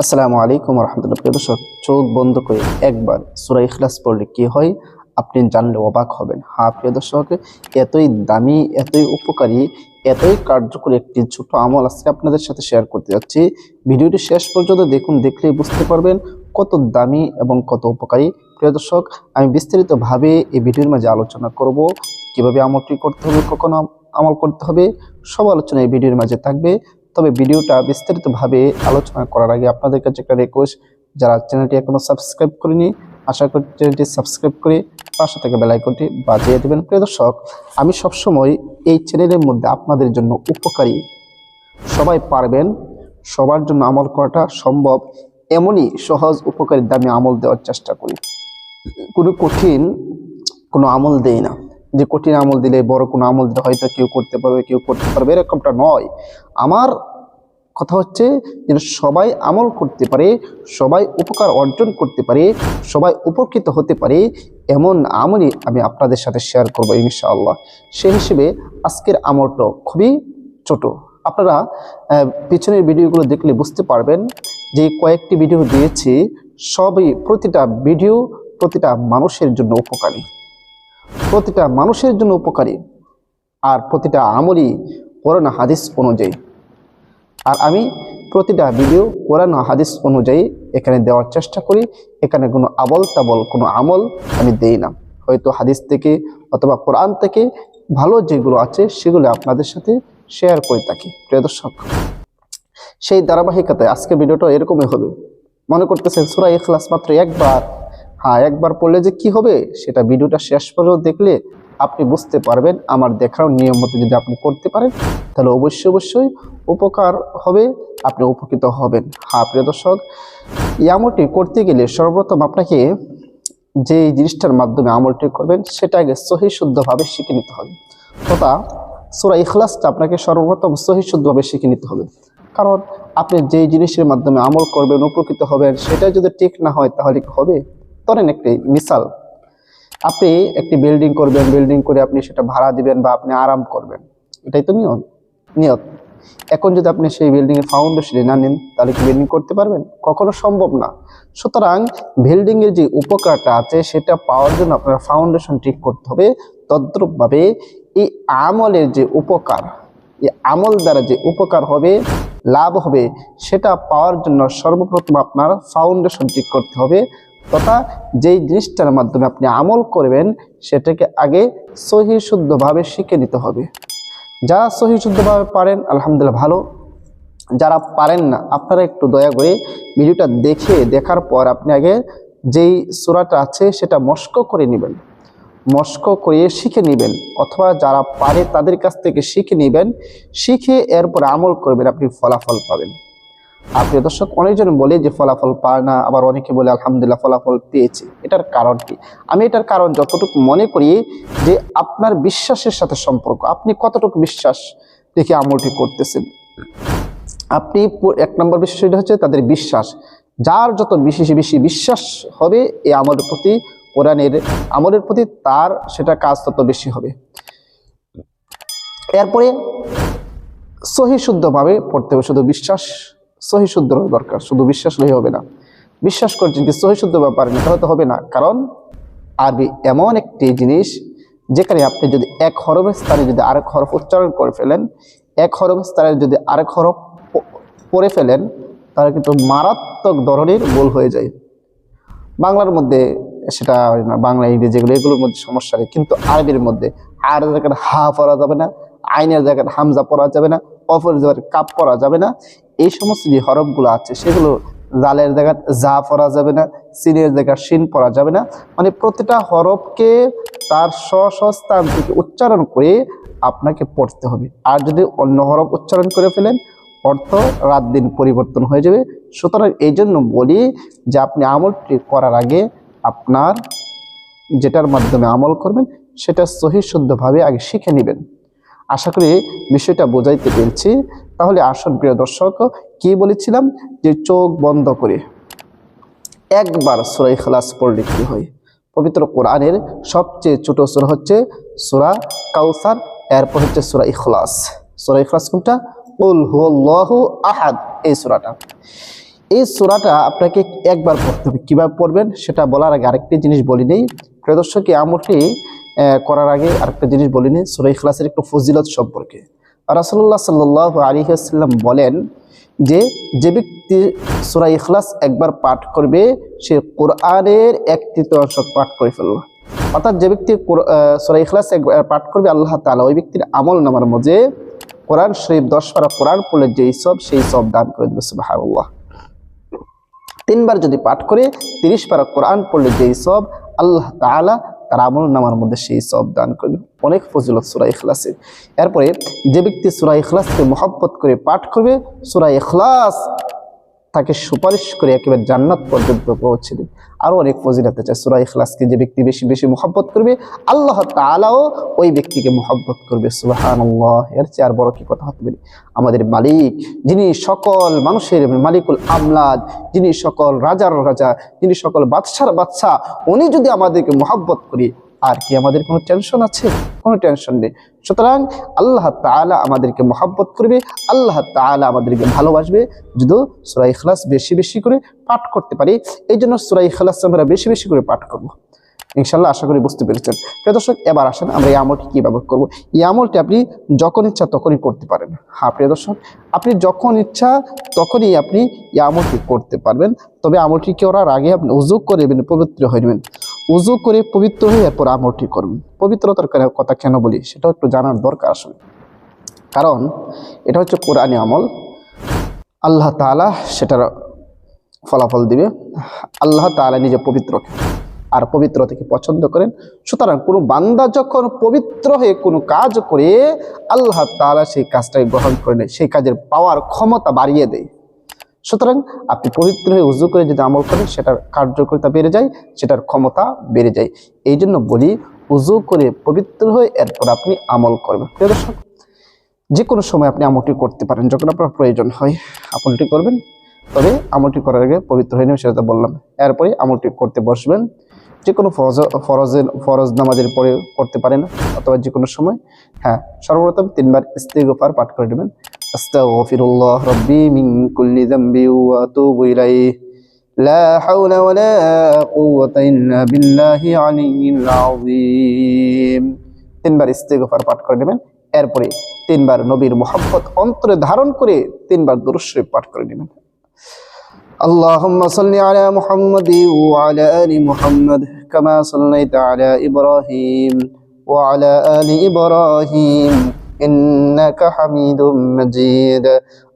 আসসালামু আলাইকুম রহমতুল্লাহ। প্রিয় দর্শক, চোখ বন্ধ করে একবার সুরা ইখলাস পড়লে কি হয়? আপনি জানলে অবাক হবেন। হ্যাঁ প্রিয় দর্শক, এতই দামি, এতই উপকারী, এতই কার্যকরী একটি ছোট আমল আজকে আপনাদের সাথে শেয়ার করতে যাচ্ছি। ভিডিওটি শেষ পর্যন্ত দেখুন, দেখলেই বুঝতে পারবেন কত দামি এবং কত উপকারী। প্রিয় দর্শক, আমি বিস্তারিতভাবে এই ভিডিওর মাঝে আলোচনা করব, কীভাবে আমলটি করতে হবে, কখন আম- আমল করতে হবে, সব আলোচনা এই ভিডিওর মাঝে থাকবে। তবে ভিডিওটা বিস্তারিতভাবে আলোচনা করার আগে আপনাদের কাছে একটা রিকোয়েস্ট যারা চ্যানেলটি এখনও সাবস্ক্রাইব করেনি, আশা করি চ্যানেলটি সাবস্ক্রাইব করে পাশে থেকে বেলাইকনটি বাজিয়ে দেবেন। প্রিয় দর্শক, আমি সবসময় এই চ্যানেলের মধ্যে আপনাদের জন্য উপকারী। সবাই পারবেন, সবার জন্য আমল করাটা সম্ভব। এমনই সহজ, উপকারী, দামে আমল দেওয়ার চেষ্টা করি। কোনো কঠিন কোনো আমল দেই না। যে কঠিন আমল দিলে, বড় কোনো আমল দিলে হয়তো কেউ করতে পারবে, কেউ করতে পারবে, এরকমটা নয়। আমার কথা হচ্ছে যেন সবাই আমল করতে পারে, সবাই উপকার অর্জন করতে পারে, সবাই উপকৃত হতে পারে, এমন আমলই আমি আপনাদের সাথে শেয়ার করব ইনশাআল্লাহ। সেই হিসেবে আজকের আমলটা খুবই ছোট। আপনারা পিছনের ভিডিওগুলো দেখলে বুঝতে পারবেন যে কয়েকটি ভিডিও দিয়েছি, সবই প্রতিটা ভিডিও প্রতিটা মানুষের জন্য উপকারী। প্রতিটা মানুষের জন্য উপকারী আর প্রতিটা আমলই কোরআন হাদিস অনুযায়ী। আর আমি প্রতিটা ভিডিও কোরআন হাদিস অনুযায়ী এখানে দেওয়ার চেষ্টা করি, এখানে কোনো আবল তাবল কোনো আমল আমি দেই না। হয়তো হাদিস থেকে অথবা কোরআন থেকে ভালো যেগুলো আছে সেগুলো আপনাদের সাথে শেয়ার করে থাকি। প্রিয় দর্শক, সেই ধারাবাহিকতায় আজকে ভিডিওটা এরকমই হবে। মনে করতেছেন সুরা ইখলাস মাত্র একবার হ্যাঁ একবার পড়লে যে কি হবে, সেটা ভিডিওটা শেষ পর্যন্ত দেখলে আপনি বুঝতে পারবেন। আমার দেখার নিয়ম মতো যদি আপনি করতে পারেন, তাহলে অবশ্যই অবশ্যই উপকার হবে, আপনি উপকৃত হবেন। হ্যাঁ প্রিয় দর্শক, এই আমলটি করতে গেলে সর্বপ্রথম আপনাকে যে জিনিসটার মাধ্যমে আমলটি করবেন, সেটা আগে সহি শুদ্ধভাবে শিখে নিতে হবে। তথা সুরা ইখলাসটা আপনাকে সর্বপ্রথম সহি শুদ্ধভাবে শিখে নিতে হবে। কারণ আপনি যেই জিনিসের মাধ্যমে আমল করবেন, উপকৃত হবেন, সেটা যদি ঠিক না হয়, তাহলে হবে? ধরেন একটি মিসাল, আপনি একটি বিল্ডিং করবেন বিল্ডিং করে আপনি সেটা ভাড়া দিবেন বা আপনি আরাম করবেন। এটাই তো নিয়ম, নিয়ত। এখন যদি আপনি সেই বিল্ডিংয়ের ফাউন্ডেশনে না নেন, তাহলে কি বিল্ডিং করতে পারবেন? কখনো সম্ভব না। সুতরাং বিল্ডিংয়ের যে উপকারটা আছে, সেটা পাওয়ার জন্য আপনার ফাউন্ডেশন ঠিক করতে হবে। তদ্রূপভাবে এই আমলের যে উপকার, এই আমল দ্বারা যে উপকার হবে, লাভ হবে, সেটা পাওয়ার জন্য সর্বপ্রথম আপনার ফাউন্ডেশন ঠিক করতে হবে। তথা যেই জিনিসটার মাধ্যমে আপনি আমল করবেন, সেটাকে আগে সহি শুদ্ধভাবে শিখে নিতে হবে। যারা সহি শুদ্ধভাবে পারেন, আলহামদুলিল্লাহ ভালো। যারা পারেন না, আপনারা একটু দয়া করে ভিডিওটা দেখে, দেখার পর আপনি আগে যেই সুরাটা আছে, সেটা মস্ক করে নেবেন। মস্ক করে শিখে নেবেন, অথবা যারা পারে, তাদের কাছ থেকে শিখে নেবেন। শিখে এরপর আমল করবেন, আপনি ফলাফল পাবেন। প্রিয় দর্শক অনেকজন বলে যে ফলাফল পায় না, আবার অনেকে বলে আলহামদুলিল্লাহ ফলাফল পেয়েছে। এটার কারণ কি? আমি এটার কারণ যতটুকু মনে করি যে আপনার বিশ্বাসের সাথে সম্পর্ক। আপনি কতটুকু বিশ্বাস দেখে আমলটি করতেছেন? আপনি এক নম্বর বিষয়টা হচ্ছে তাদের বিশ্বাস। যার যত বেশি বেশি বিশ্বাস হবে, এই আমলের প্রতি, কোরআনের আমলের প্রতি তার সেটা কাজ তত বেশি হবে। এরপরে সহি শুদ্ধভাবে পড়তে হবে, শুধু বিশ্বাস সহি শুদ্ধ হওয়া দরকার, শুধু বিশ্বাস হলেই হবে না। বিশ্বাস করছেন কি সহি শুদ্ধ ব্যাপার না তাহলে তো হবে না। কারণ, আরবি এমন একটি জিনিস, যেখানে আপনি যদি এক হরফের স্থানে যদি আরেক হরফ উচ্চারণ করে ফেলেন, এক হরফের স্থানে যদি আরেক হরফ পড়ে ফেলেন, তাহলে কিন্তু মারাত্মক ধরনের ভুল হয়ে যায়। বাংলার মধ্যে সেটা হয় না, বাংলা, ইংরেজি যেগুলো এগুলোর মধ্যে সমস্যা নেই। কিন্তু আরবির মধ্যে আর জায়গায় হা পড়া যাবে না, আইনের জায়গায় হামজা পড়া যাবে না অফের জায়গায় কাপ পড়া যাবে না। এই সমস্ত যে হরফগুলো আছে, সেগুলো জালের জায়গায় যা পড়া যাবে না, সিনের জায়গায় সিন পড়া যাবে না। মানে প্রতিটা হরফকে তার স্ব স্থান থেকে উচ্চারণ করে আপনাকে পড়তে হবে। আর যদি অন্য হরফ উচ্চারণ করে ফেলেন, অর্থ রাত দিন পরিবর্তন হয়ে যাবে। সুতরাং এই জন্য বলি যে আপনি আমলটি করার আগে আপনার যেটার মাধ্যমে আমল করবেন, সেটা সহি শুদ্ধভাবে আগে শিখে নেবেন। আশা করি বিষয়টা বোঝাইতে পেরেছি। তাহলে আসুন প্রিয় দর্শক, কি বলেছিলাম যে চোখ বন্ধ করে একবার সুরাই খালাস পড়লে কি হয়? পবিত্র কোরআনের সবচেয়ে ছোট সুরা হচ্ছে সুরা কাউসার, এরপর হচ্ছে সুরা ইখলাস। সুরা ইখলাস কোনটা? উল হুয়াল্লাহু আহাদ, এই সুরাটা। এই সূরাটা আপনাকে একবার পড়তে হবে। কীভাবে পড়বেন সেটা বলার আগে আরেকটি জিনিস বলি নেই। প্রিয় দর্শক আমলটি করার আগে আরেকটা জিনিস বলি নেই। সূরা ইখলাসের একটু ফজিলত সম্পর্কে। রাসূলুল্লাহ সাল্লাল্লাহু আলাইহি ওয়াসাল্লাম বলেন যে যে ব্যক্তি সূরা ইখলাস একবার পাঠ করবে সে কোরআনের এক তৃতীয়াংশ পাঠ করে ফেলল। অর্থাৎ যে ব্যক্তি আহ, ইখলাস একবার পাঠ করবে আল্লাহ তাআলা ওই ব্যক্তির আমল নামার মধ্যে কোরআন শরীফ দশ পারা কোরআন পড়লে যেই সব সেই সব দান করে দেবে সুবহানাল্লাহ। তিনবার যদি পাঠ করে তিরিশ পারা কোরআন পড়লে যেই সব আল্লাহ তাআলা তার আমল নামার মধ্যে সেই সব দান করবে অনেক ফজিলত সুরা এখলাসের এরপরে যে ব্যক্তি সুরা এখলাসকে মহব্বত করে পাঠ করবে, সুরা ইখলাস তাকে সুপারিশ করে একেবারে জান্নাত পর্যন্ত পৌঁছে দেবে আরও অনেক ফজিলত আছে। সুরা ইখলাসকে যে ব্যক্তি বেশি বেশি মহব্বত করবে, আল্লাহ তাআলাও ওই ব্যক্তিকে মহব্বত করবে। সুবহানাল্লাহ, এর চেয়ে আর বড় কি কথা হতে পারে? আমাদের মালিক, যিনি সকল মানুষের মালিকুল আমলাদ, যিনি সকল রাজার রাজা, যিনি সকল বাদশার বাদশা উনি যদি আমাদেরকে মহব্বত করি, আর কি আমাদের কোনো টেনশন আছে? কোনো টেনশন নেই। সুতরাং আল্লাহ তাআলা আমাদেরকে মহব্বত করবে, আল্লাহ তাআলা আমাদেরকে ভালোবাসবে। যদি সুরা খালাস বেশি বেশি করে পাঠ করতে পারি এই জন্য সুরা খালাস আমরা বেশি বেশি করে পাঠ করব। ইনশাল্লাহ আশা করি বুঝতে পেরেছেন। প্রিয় দর্শক, এবার আসেন আমরা এই আমলটি কীভাবে করব। এই আমলটি আপনি যখন ইচ্ছা তখনই করতে পারেন। হ্যাঁ প্রিয় দর্শক, আপনি যখন ইচ্ছা তখনই আপনি এই আমলটি করতে পারবেন। তবে আমলটি করার আগে আপনি উজু করে নেবেন, পবিত্র হয়ে নেবেন। উজু করে পবিত্র হয়ে এরপর আমলটি করুন। পবিত্রতার কথা কেন বলি? সেটা একটু জানার দরকার আসলে। কারণ এটা হচ্ছে কোরআনী আমল। আল্লাহ তাআলা সেটার ফলাফল দিবে। আল্লাহ তাআলা নিজে পবিত্র আর পবিত্র থেকে পছন্দ করেন। সুতরাং কোনো বান্দা যখন পবিত্র হয়ে কোনো কাজ করে, আল্লাহ তাআলা সেই কাজটাকে গ্রহণ করে নেয়। সেই কাজের পাওয়ার ক্ষমতা বাড়িয়ে দেয়। সুতরাং আপনি পবিত্র হয়ে উজু করে যদি আমল করেন, সেটার কার্যকারিতা বেড়ে যায়, সেটার ক্ষমতা বেড়ে যায়। এই জন্য বলি উজু করে পবিত্র হয়ে এরপর আপনি আমল করবেন। প্রিয় দর্শক যে কোনো সময় আপনি আমলটি করতে পারেন, যখন আপনার প্রয়োজন হয় আমলটি করবেন। তবে আমলটি করার আগে পবিত্র হয়ে নেবে সেটা বললাম। এরপরে আমলটি করতে বসবেন। যে কোনো ফরজ, ফরজের, ফরজ নামাজের পরে করতে পারেন, অথবা যে কোনো সময়। হ্যাঁ সর্বপ্রথম তিনবার ইস্তেগফার পাঠ করে নেবেন। আস্তাগফিরুল্লাহ রাব্বি মিন কুল্লি যামবি ওয়া আতুবু ইলাইহি লা হাওলা ওয়ালা কুওয়াতা ইল্লা বিল্লাহি আলিয়্যিল আযীম তিনবার ইস্তেগফার পাঠ করে নেবেন এরপরে তিনবার নবীর মোহাম্মত অন্তরে ধারণ করে তিনবার দুরূদ শরীফ পাঠ করে নেবেন اللهم صل على محمد وعلى آل محمد كما صليت على إبراهيم وعلى آل إبراهيم إنك حميد مجيد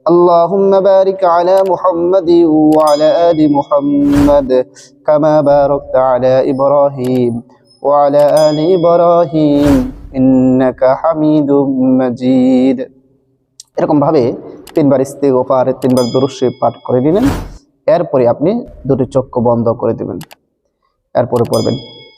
اللهم بارك على محمد وعلى آل محمد كما باركت على إبراهيم وعلى آل إبراهيم إنك حميد مجيد এরকম ভাবে তিনবার ইস্তেগফার তিনবার দরুদ শরীফ পাঠ করে নিলেন এরপরে আপনি দুটি চক্ষু বন্ধ করে দেবেন এরপরে পড়বেন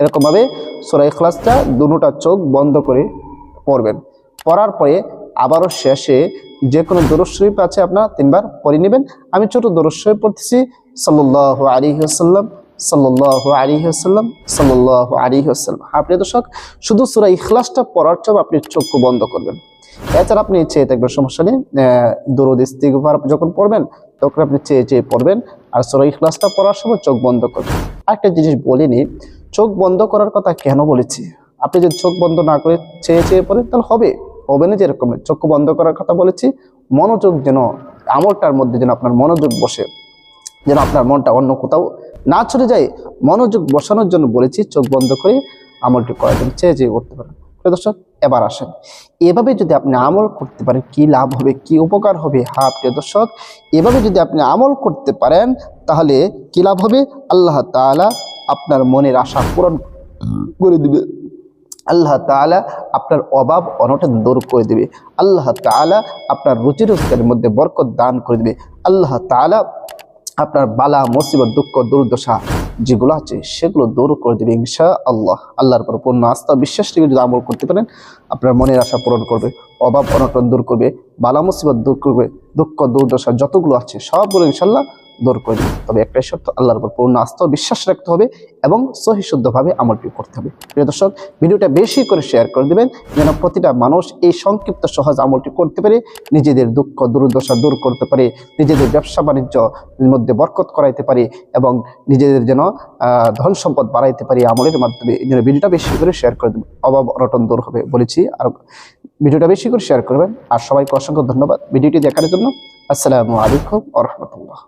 এরকম ভাবে সূরা ইখলাসটা দুটোটা চোখ বন্ধ করে পড়বেন। পড়ার পরে আবারও শেষে যে কোনো দরুদ শরীফ আছে আপনার তিনবার পড়ে নেবেন। আমি ছোট দরুদ শরীফ পড়তেছি। সাল্লাল্লাহু আলাইহি ওয়াসাল্লাম, সাল্লাল্লাহু আলাইহি ওয়াসাল্লাম, সাল্লাল্লাহু আলাইহি ওয়াসাল্লাম। আপনি দর্শক, শুধু সূরা ইখলাসটা পড়ার চোখ আপনি চোখ বন্ধ করবেন। এছাড়া আপনি চেয়ে থাকবেন সমস্যা নেই। দরুদ ইস্তিগফার যখন পড়বেন, তখন আপনি চেয়ে চেয়ে পড়বেন। আর সূরা ইখলাসটা পড়ার সময় চোখ বন্ধ করবেন। আরেকটা জিনিস বলিনি চোখ বন্ধ করার কথা কেন বলেছি? আপনি যদি চোখ বন্ধ না করে চেয়ে চেয়ে পড়েন, তাহলে হবে। হবে না যেরকম চোখ বন্ধ করার কথা বলেছি, মনোযোগ যেন, আমলটার মধ্যে যেন আপনার মনোযোগ বসে, যেন আপনার মনটা অন্য কোথাও না চলে যায়, মনোযোগ বসানোর জন্য বলেছি, চোখ বন্ধ করে আমলটি করার জন্য চেয়ে চেয়ে করতে পারেন। দর্শক, এবার আসেন। এভাবে যদি আপনি আমল করতে পারেন, কি লাভ হবে, কি উপকার হবে? হ্যাঁ প্রিয় দর্শক, এভাবে যদি আপনি আমল করতে পারেন, তাহলে কি লাভ হবে? আল্লাহ তাআলা আপনার মনের আশা পূরণ করে দিবে। আল্লাহ তাআলা আপনার অভাব, অনটন দূর করে দিবে। আল্লাহ তাআলা আপনার রুচি রোজগারের মধ্যে বরকত দান করে দিবে। আল্লাহ তাআলা আপনার বালা, মুসিবত, দুঃখ, দুর্দশা যেগুলো আছে সেগুলো দূর করে দেবে ইনশা আল্লাহ আল্লাহর পর পূর্ণ আস্থা, বিশ্বাস থেকে যদি আমল করতে পারেন, আপনার মনের আশা পূরণ করবে, অভাব, অনটন দূর করবে, বালা, মুসিবত দূর করবে, দুঃখ, দুর্দশা যতগুলো আছে সবগুলো ইনশাল্লাহ দূর করে দেবে তবে একটাই শর্ত, আল্লাহর উপর পূর্ণ আস্থা বিশ্বাস রাখতে হবে এবং সহি শুদ্ধভাবে আমলটি করতে হবে। প্রিয় দর্শক, ভিডিওটা বেশি করে শেয়ার করে দেবেন যেন প্রতিটা মানুষ এই সংক্ষিপ্ত সহজ আমলটি করতে পারে নিজেদের দুঃখ, দুর্দশা দূর করতে পারে, নিজেদের ব্যবসা বাণিজ্য মধ্যে বরকত করাইতে পারে এবং নিজেদের যেন ধন সম্পদ বাড়াইতে পারি আমলের মাধ্যমে। এই জন্য ভিডিওটা বেশি করে শেয়ার করে দেবেন। অভাব অনটন দূর হবে বলেছি। আর ভিডিওটা বেশি করে শেয়ার করবেন। আর সবাইকে অসংখ্য ধন্যবাদ ভিডিওটি দেখার জন্য। আসসালামু আলাইকুম আ রহমতুল্লাহ।